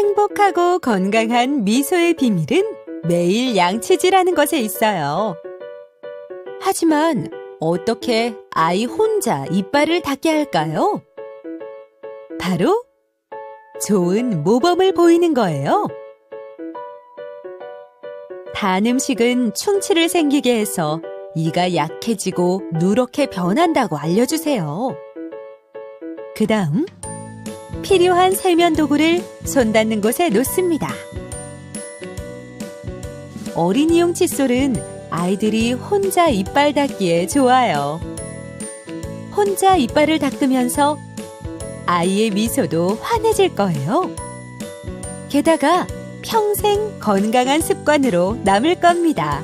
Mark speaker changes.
Speaker 1: 행복하고 건강한 미소의 비밀은 매일 양치질하는 것에 있어요. 하지만 어떻게 아이 혼자 이빨을 닦게 할까요? 바로 좋은 모범을 보이는 거예요. 단 음식은 충치를 생기게 해서 이가 약해지고 누렇게 변한다고 알려주세요. 그 다음, 필요한 세면 도구를 손 닿는 곳에 놓습니다. 어린이용 칫솔은 아이들이 혼자 이빨 닦기에 좋아요. 혼자 이빨을 닦으면서 아이의 미소도 환해질 거예요. 게다가 평생 건강한 습관으로 남을 겁니다.